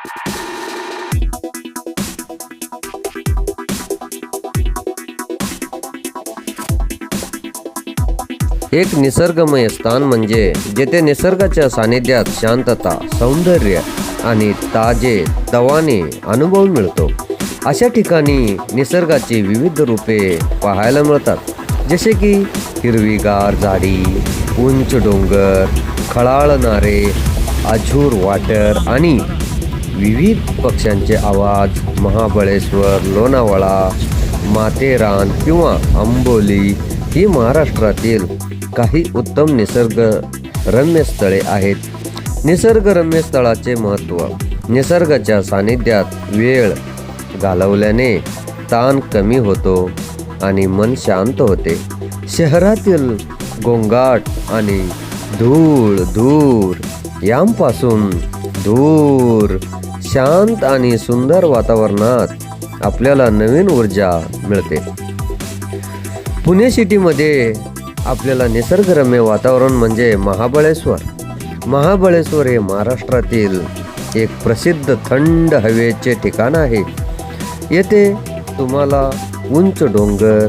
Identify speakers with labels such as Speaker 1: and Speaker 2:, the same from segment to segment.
Speaker 1: एक निसर्गमय स्थान म्हणजे जेथे निसर्गाच्या सानिध्यात शांतता सौंदर्य आणि ताजे तवाने अनुभव मिळतो. अशा ठिकाणी निसर्गाची विविध रूपे पाहायला मिळतात. जसे की हिरवीगार झाडी उंच डोंगर खळाळणारे अझूर वाटर आणि विविध पक्ष्यांचे आवाज महाबळेश्वर लोणावळा माथेरान किंवा आंबोली ही महाराष्ट्रातील काही उत्तम निसर्ग रम्य स्थळे आहेत. निसर्गरम्य स्थळाचे महत्त्व निसर्गाच्या सानिध्यात वेळ घालवल्याने ताण कमी होतो आणि मन शांत होते. शहरातील गोंगाट आणि धूळ धूर यांपासून दूर शांत आणि सुंदर वातावरणात आपल्याला नवीन ऊर्जा मिळते. पुणे सिटीमध्ये आपल्याला निसर्गरम्य वातावरण म्हणजे महाबळेश्वर. महाबळेश्वर हे महाराष्ट्रातील एक प्रसिद्ध थंड हवेचे ठिकाण आहे. येथे तुम्हाला उंच डोंगर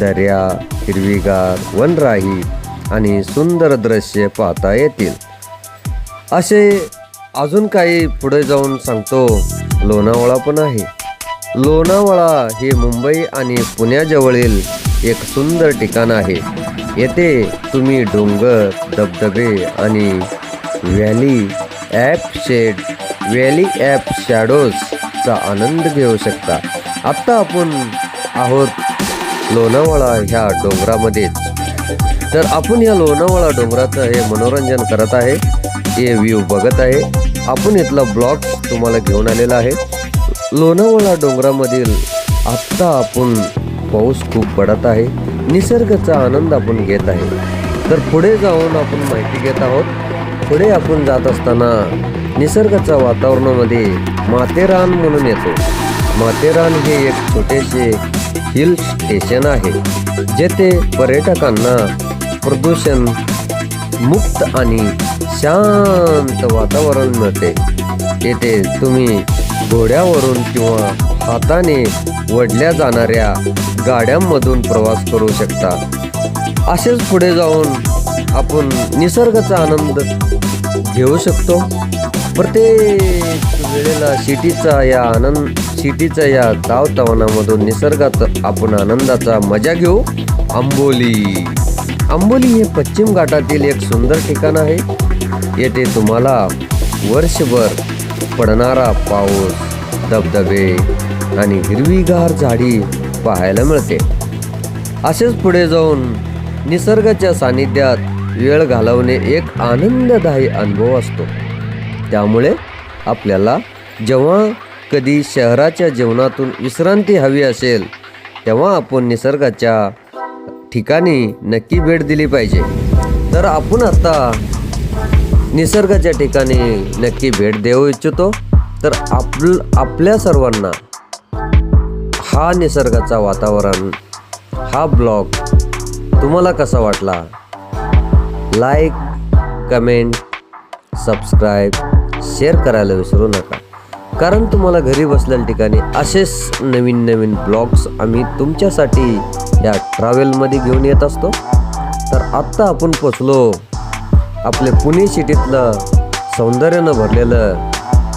Speaker 1: दर्या हिरवीगार वनराई आणि सुंदर दृश्य पाहता येतील. असे अजून काही पुढे जाऊन सांगतो. लोणावळा पण आहे. लोणावळा हे मुंबई आणि पुण्याजवळील एक सुंदर ठिकाण आहे. येथे तुम्ही डोंगर धबधबे आणि valley of shade valley of शॅडोजचा आनंद घेऊ शकता. आत्ता आपण आहोत लोणावळा ह्या डोंगरामध्येच. तर आपण या लोणावळा डोंगराचं हे मनोरंजन करत आहे. हे व्ह्यू बघत आहे. आपण इथला ब्लॉग तुम्हाला घेऊन आलेला आहे. लोणावळा डोंगरामधील आत्ता आपण पाऊस खूप पडत आहे. निसर्गाचा आनंद आपण घेत आहे. तर पुढे जाऊन आपण माहिती घेत आहोत. पुढे आपण जात असताना निसर्गाच्या वातावरणामध्ये माथेरान म्हणून येतो. माथेरान हे एक छोटेसे हिल स्टेशन आहे. जेथे पर्यटकांना प्रदूषण मुक्त आणि शांत वातावरण मिळते. येथे तुम्ही घोड्यावरून किंवा हाताने वडल्या जाणाऱ्या गाड्यांमधून प्रवास करू शकता. असेच पुढे जाऊन आपण निसर्गाचा आनंद घेऊ शकतो. प्रत्येक वेळेला सिटीचा या आनंद सिटीचा या तावतावनामधून निसर्गात आपण आनंदाचा मजा घेऊ. आंबोली. आंबोली हे पश्चिम घाटातील एक सुंदर ठिकाण आहे. येथे तुम्हाला वर्षभर पडणारा पाऊस धबधबे आणि हिरवीगार झाडी पाहायला मिळते. असेच पुढे जाऊन निसर्गाच्या सानिध्यात वेळ घालवणे एक आनंददायी अनुभव असतो. त्यामुळे आपल्याला जेव्हा कधी शहराच्या जीवनातून विश्रांती हवी असेल तेव्हा आपण निसर्गाच्या ठिकाणी नक्की भेट दिली पाहिजे. तर आपण आता निसर्गाच्या ठिकाणी नक्की भेट देऊ इच्छितो. तर आपल आपल्या सर्वांना हा निसर्गाचा वातावरण हा ब्लॉग तुम्हाला कसा वाटला? लाईक कमेंट सबस्क्राईब शेअर करायला विसरू नका. कारण तुम्हाला घरी बसलेल्या ठिकाणी असेच नवीन नवीन ब्लॉग्स आम्ही तुमच्यासाठी या ट्रॅव्हलमध्ये घेऊन येत असतो. तर आत्ता आपण पोचलो आपले पुणे सिटीतलं सौंदर्यानं भरलेलं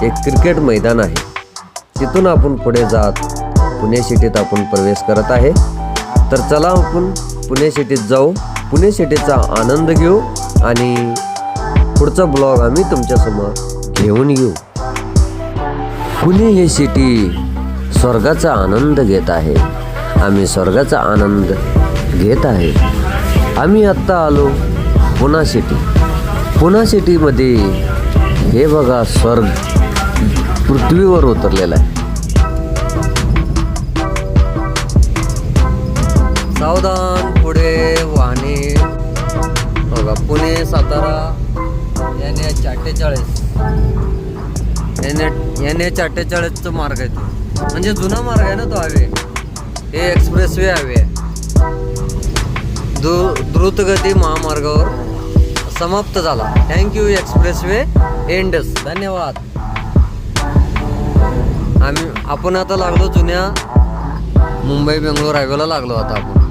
Speaker 1: एक क्रिकेट मैदान आहे. तिथून आपण पुढे जात पुणे सिटीत आपण प्रवेश करत आहे. तर चला आपण पुणे सिटीत जाऊ. पुणे सिटीचा आनंद घेऊ आणि पुढचा ब्लॉग आम्ही तुमच्यासमोर घेऊन येऊ. पुणे हे सिटी स्वर्गाचा आनंद घेत आहे. आम्ही स्वर्गाचा आनंद घेत आहे. आम्ही आत्ता आलो पुणा सिटी. पुणा सिटीमध्ये हे बघा स्वर्ग पृथ्वीवर उतरलेला आहे. सावधान पुढे वाहने. बघा पुणे सातारा एन एच अठ्ठेचाळीस एन एच एन एच अठ्ठेचाळीसचा मार्ग आहे तो. म्हणजे जुना मार्ग आहे ना तो हवे हे एक्सप्रेस वे हवे आहे द्रुतगती महामार्गावर समाप्त झाला. थँक्यू एक्सप्रेस वे एंडस धन्यवाद. आम्ही आपण आता लागलो जुन्या मुंबई बेंगलोर हायवेला लागलो आता आपण.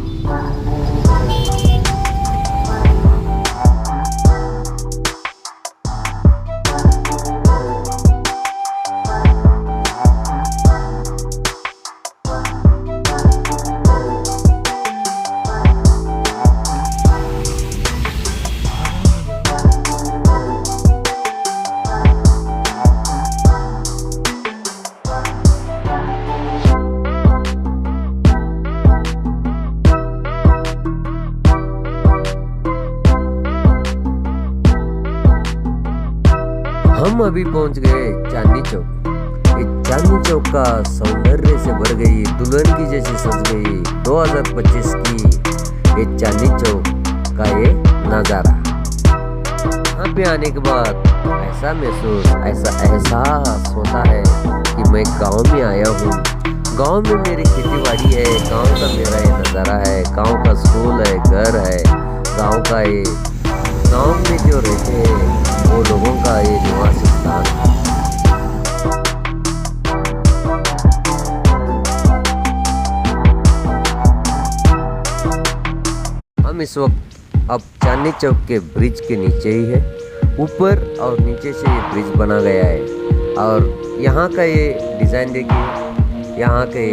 Speaker 1: हम अभी पहुँच गए चांदनी चौक। चांदनी चौक का सौंदर्य से भर गई, दुल्हन की जैसी सज गई 2025 की ये चांदनी चौक का ये नज़ारा। यहाँ पे आने के बाद ऐसा महसूस, ऐसा एहसास होता है कि मैं गाँव में आया हूँ। गाँव में मेरी खेती बाड़ी है, गाँव का मेरा ये नज़ारा है, गाँव का स्कूल है, घर है, गाँव का ये, गाँव में जो रहते हैं, वो लोगों का ये इस वक्त अब चांदनी चौक के ब्रिज के नीचे ही है। ऊपर और नीचे से ये ब्रिज बना गया है। और यहाँ का ये डिज़ाइन देखिए, यहाँ का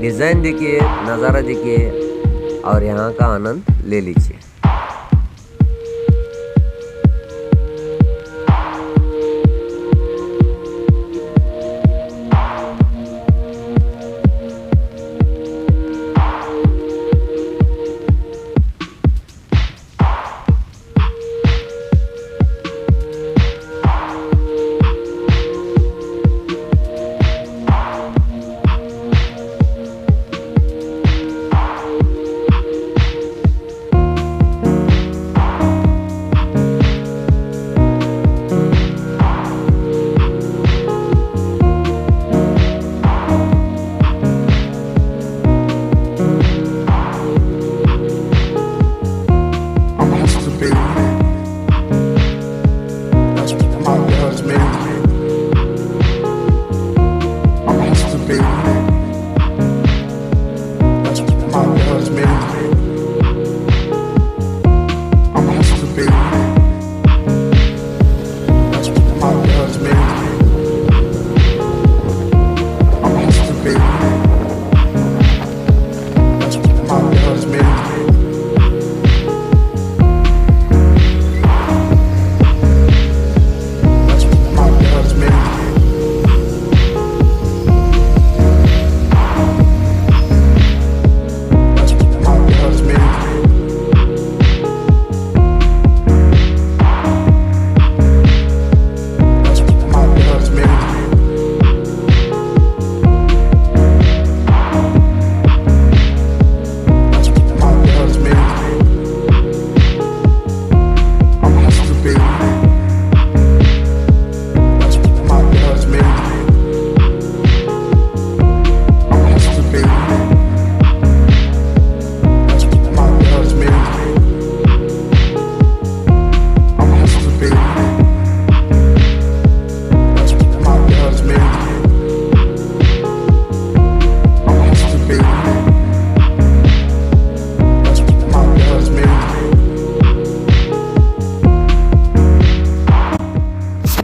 Speaker 1: डिज़ाइन देखिए, नज़ारा देखिए और यहाँ का आनंद ले लीजिए।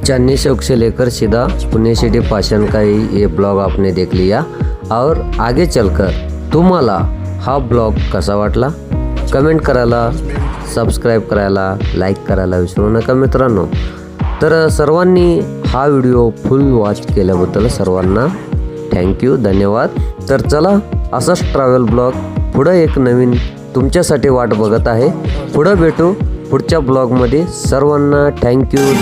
Speaker 1: चांदनी चौक से लेकर सीधा पुणे सिटी पाषाण का ही ये ब्लॉग आपने देख लिया। और आगे चलकर तुम्हाला हा ब्लॉग कसा वाटला? कमेंट करायला सबस्क्राईब करायला लाईक करायला विसरू नका मित्रांनो। तर सर्वांनी हा व्हिडिओ फुल वॉच केल्याबद्दल सर्वांना थँक्यू धन्यवाद। तर चला असाच ट्रॅव्हल ब्लॉग पुढं एक नवीन तुमच्यासाठी वाट बघत आहे। पुढं भेटू पुढच्या ब्लॉगमध्ये सर्वांना थँक्यू